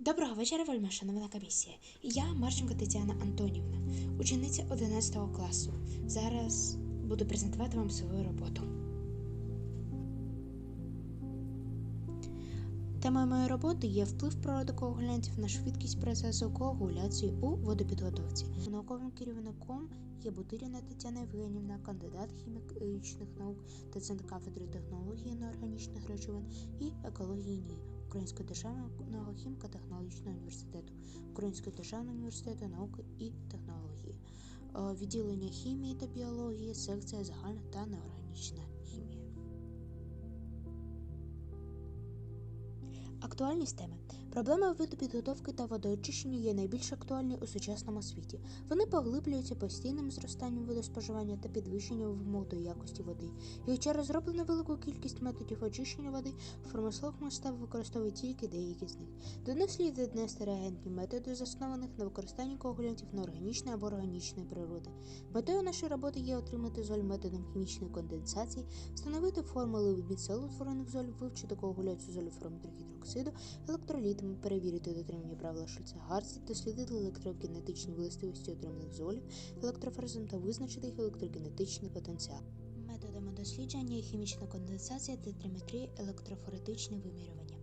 Доброго вечора, вельми шановна комісія. Я Марченко Тетяна Антонівна, учениця 11 класу. Зараз буду презентувати вам свою роботу. Темою моєї роботи є вплив природи коагулянтів на швидкість процесу коагуляції у водопідготовці. Науковим керівником є Бутиріна Тетяна Євгенівна, кандидат хімічних наук, доцент кафедри технології неорганічних речовин і екології НІ Українського державного хіміко-технологічного університету, Українського державного університету науки і технології, Е, відділення хімії та біології, секція загальна та неорганічна хімія. Актуальність теми. Проблеми водопідготовки та водоочищення є найбільш актуальні у сучасному світі. Вони поглиблюються постійним зростанням водоспоживання та підвищенням вимог до якості води. І хоча розроблено велику кількість методів очищення води, промислових масштабах використовують тільки деякі з них. До них слід віднести реагентні методи, заснованих на використанні коагулянтів неорганічної або органічної природи. Метою нашої роботи є отримати золь методом хімічної конденсації, встановити формули міцел утворених золь, вивчити коагуляцію золі формтрогідроксиду, електролітами, перевірити дотримання правила шульца гарці дослідити електрокінетичні властивості отриманих золів, електрофорезом та визначити їх електрогенетичний потенціал. Методами дослідження хімічна конденсація, тетриметрія, електрофоретичне вимірювання.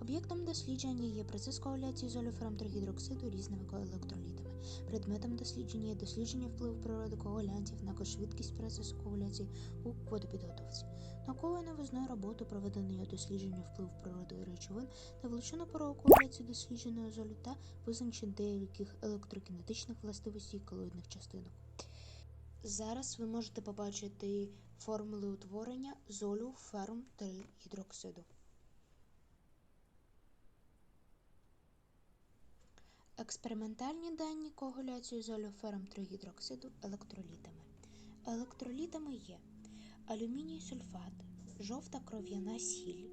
Об'єктом дослідження є процес коагуляції золю формтрогідроксиду різними електролітами. Предметом дослідження є дослідження впливу природи коагулянтів на швидкість процесу коагуляції у водопідготовці. Науковою новизною роботу проведено дослідження впливу природи речовин на величину порогу коагуляції дослідженої золі та визначення деяких електрокінетичних властивостей колоїдних частинок. Зараз ви можете побачити формули утворення золю ферум гідроксиду. Експериментальні дані коагуляції золю ферум тригідроксиду електролітами. Електролітами є алюміній сульфат, жовта кров'яна сіль,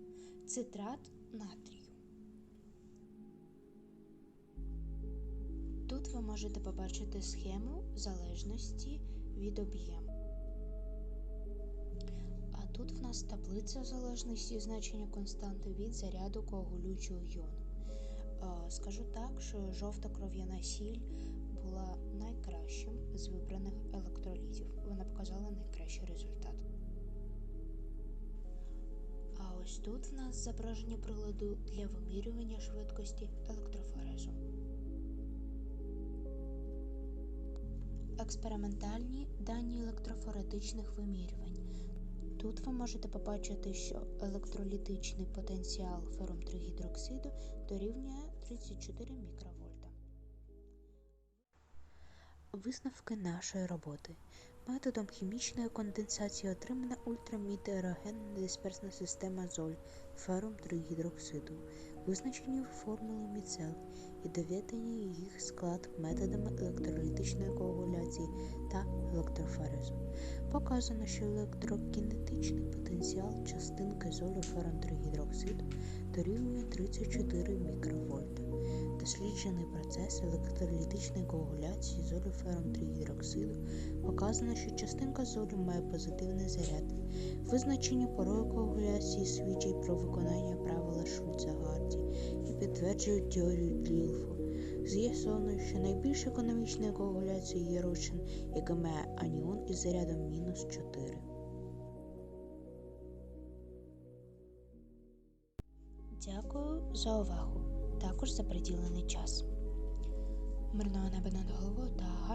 цитрат натрію. Тут ви можете побачити схему залежності від об'єму. А тут в нас таблиця залежності значення константи від заряду коагулюючого йону. Е, Скажу так, що жовта кров'яна сіль була найкращим з вибраних електролітів. Вона показала найкращий результат. А ось тут в нас зображення приладу для вимірювання швидкості електрофорезу. Експериментальні дані електрофоретичних вимірювань. Тут ви можете побачити, що електролітичний потенціал ферум тригідроксиду дорівнює 34 мікровольта. Висновки нашої роботи. Методом хімічної конденсації отримана ультрамідерогенна дисперсна система золь ферум тригідроксиду, визначені формули міцел і доведені їх склад методами електролітичної коагуляції та електрофорезу. Показано, що електрокінетичний потенціал частинки золю ферум тригідроксиду дорівнює 34 мікровольта. Досліджений процес електролітичної коагуляції золю ферум тригідроксиду показано, що частинка золю має позитивний заряд. Визначення порою коагуляції свідчить про виконання правила шульца гарді і підтверджують теорію Ділфу. З'ясовано, що найбільш економічною коагуляцією є розчин, який має аніон із зарядом мінус 4. Дякую за увагу, також за приділений час. Мирного неба над головою та